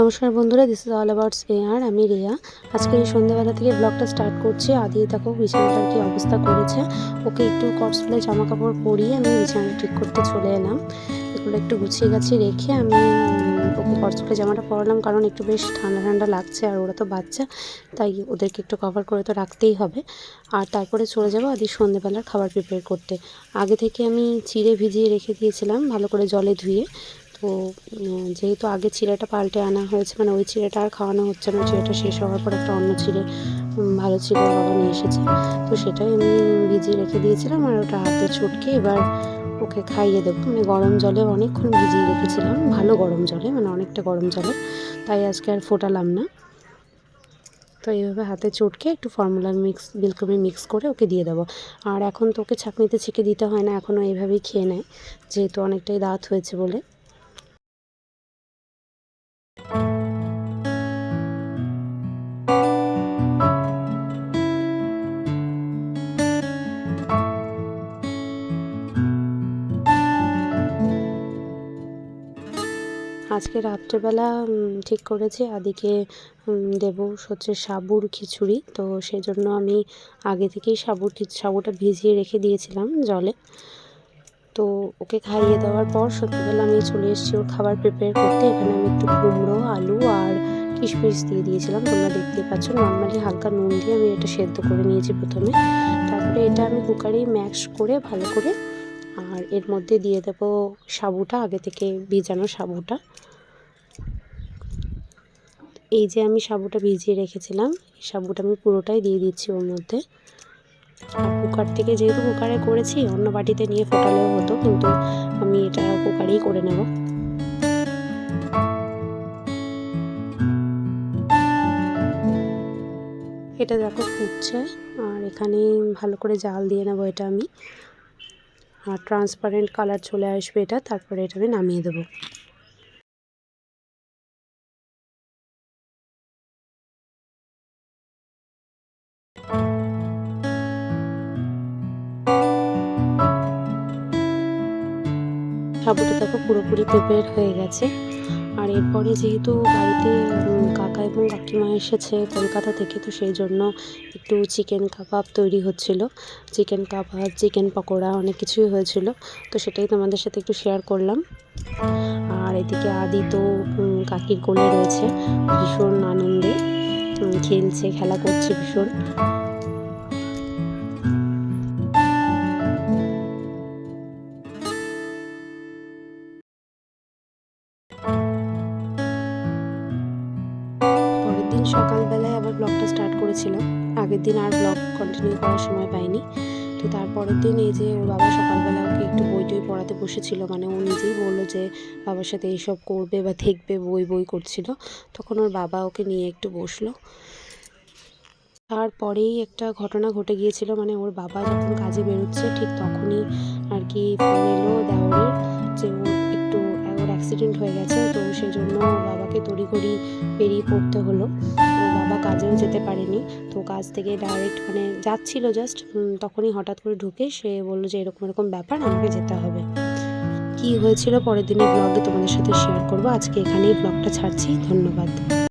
নমস্কার বন্ধুরা this is all abouts air আমি রিয়া। আজকে এই সন্ধ্যাবেলা থেকে ব্লগটা স্টার্ট করছি। আদি দেখো বিছানাটার কি অবস্থা করেছে। ওকে একটু কটসপ্লে জামা কাপড় পরিয়ে আমি বিছানাটা ঠিক করতে চলে এলাম। এগুলো একটু গুছিয়ে গাছিয়ে রেখে আমি ওকে কটসপ্লে জামাটা পরালাম। কারণ একটু বেশ ঠান্ডা ঠান্ডা লাগছে আর ওরা তো বাচ্চা, তাই ওদেরকে একটু কভার করে তো রাখতেই হবে। আর তারপরে চলে যাব আদি সন্ধ্যেবেলার খাবার প্রিপেয়ার করতে। আগে থেকে আমি চিড়ে ভিজিয়ে রেখে দিয়েছিলাম, ভালো করে জলে ধুয়ে। তো যেহেতু আগে চিড়েটা পাল্টে আনা হয়েছে মানে ওই চিড়েটা আর খাওয়ানো হচ্ছে না, চিড়েটা শেষ হওয়ার পর একটা অন্য চিড়ে ভালো চিড়ে বাবা নিয়ে এসেছে। তো সেটাই আমি ভিজিয়ে রেখে দিয়েছিলাম আর ওটা হাতে ছুটকে এবার ওকে খাইয়ে দেবো। মানে গরম জলে অনেকক্ষণ ভিজিয়ে রেখেছিলাম, ভালো গরম জলে মানে অনেকটা গরম জলে, তাই আজকে আর ফোটালাম না। তো এইভাবে হাতে চটকে একটু ফর্মুলা মিক্স বিলকুমি মিক্স করে ওকে দিয়ে দেবো। আর এখন তো ওকে ছাঁকনিতে ছেঁকে দিতে হয় না, এখনও এইভাবেই খেয়ে নেয়, যেহেতু অনেকটাই দাঁত হয়েছে বলে। আজকে রাত্রেবেলা ঠিক করেছি। আদিকে দেবো হচ্ছে সাবুর খিচুড়ি। তো সেই জন্য আমি আগে থেকেই সাবুর সাবুটা ভিজিয়ে রেখে দিয়েছিলাম জলে। তো ওকে খাইয়ে দেওয়ার পর সন্ধ্যেবেলা আমি চলে এসেছি ওর খাবার প্রিপেয়ার করতে। এখানে আমি একটু কুমড়ো, আলু আর কিশমিশ দিয়ে দিয়েছিলাম। তোমরা দেখতেই পাচ্ছ, নর্মালি হালকা নুন দিয়ে আমি এটা সেদ্ধ করে নিয়েছি প্রথমে। তারপরে এটা আমি কুকারেই ম্যাশ করে ভালো করে আর এর মধ্যে দিয়ে দেবো সাবুটা, আগে থেকে ভিজানো সাবুটা। এই যে আমি সাবুটা ভিজিয়ে রেখেছিলাম সাবুটা আমি পুরোটাই দিয়ে দিচ্ছি ওর মধ্যে। কুকার থেকে যেহেতু কুকারে করেছি, অন্য বাটিতে নিয়ে ফোটালেও হতো, কিন্তু আমি এটা কুকারেই করে নেব। এটা দেখো ফুটছে, আর এখানে ভালো করে জাল দিয়ে নেব এটা আমি। ট্রান্সপারেন্ট কালার চলে আসবে এটা, তারপরে এটা আমি নামিয়ে দেবো। সাবুটা দেখো পুরোপুরি প্রিপেয়ার হয়ে গেছে। আর এরপরে যেহেতু বাড়িতে কাকা এবং কাকিমা এসেছে কলকাতা থেকে, তো সেই জন্য একটু চিকেন কাবাব তৈরি হচ্ছিল। চিকেন কাবাব, চিকেন পকোড়া অনেক কিছুই হয়েছিল, তো সেটাই তোমাদের সাথে একটু শেয়ার করলাম। আর এদিকে আদি তো কাকির কোলে রয়েছে, ভীষণ আনন্দে খেলছে, খেলা করছে ভীষণ। করেছিলাম। আগের দিন আর ব্লগ কন্টিনিউ করার সময় পাইনি। তো তারপরের দিন এই যে ওর বাবা সকালবেলা ওকে একটু বই টই পড়াতে বসেছিল মানে ও নিজেই বলল যে বাবার সাথে এইসব করবে বা দেখবে, বই বই করছিল। তখন ওর বাবা ওকে নিয়ে একটু বসল। তারপরেই একটা ঘটনা ঘটে গিয়েছিল মানে ওর বাবা যখন কাজে বেরোচ্ছে ঠিক তখনই আর কি ফোন এলো দেওরের যে ওর একটু, ওর অ্যাক্সিডেন্ট হয়ে গেছে, তো সেই জন্য ওর বাবাকে তড়িঘড়ি বেরিয়ে পড়তে হলো। কাজেও যেতে পারেনি। তো কাজ থেকে ডাইরেক্ট মানে যাচ্ছিল জাস্ট তখনই হঠাৎ করে ঢুকে সে বলল যে এরকম এরকম ব্যাপার, আমাকে যেতে হবে। কি হয়েছিল পরের দিনের ব্লগে তোমাদের সাথে শেয়ার করব। আজকে এখানেই ব্লগটা ছাড়ছি। ধন্যবাদ।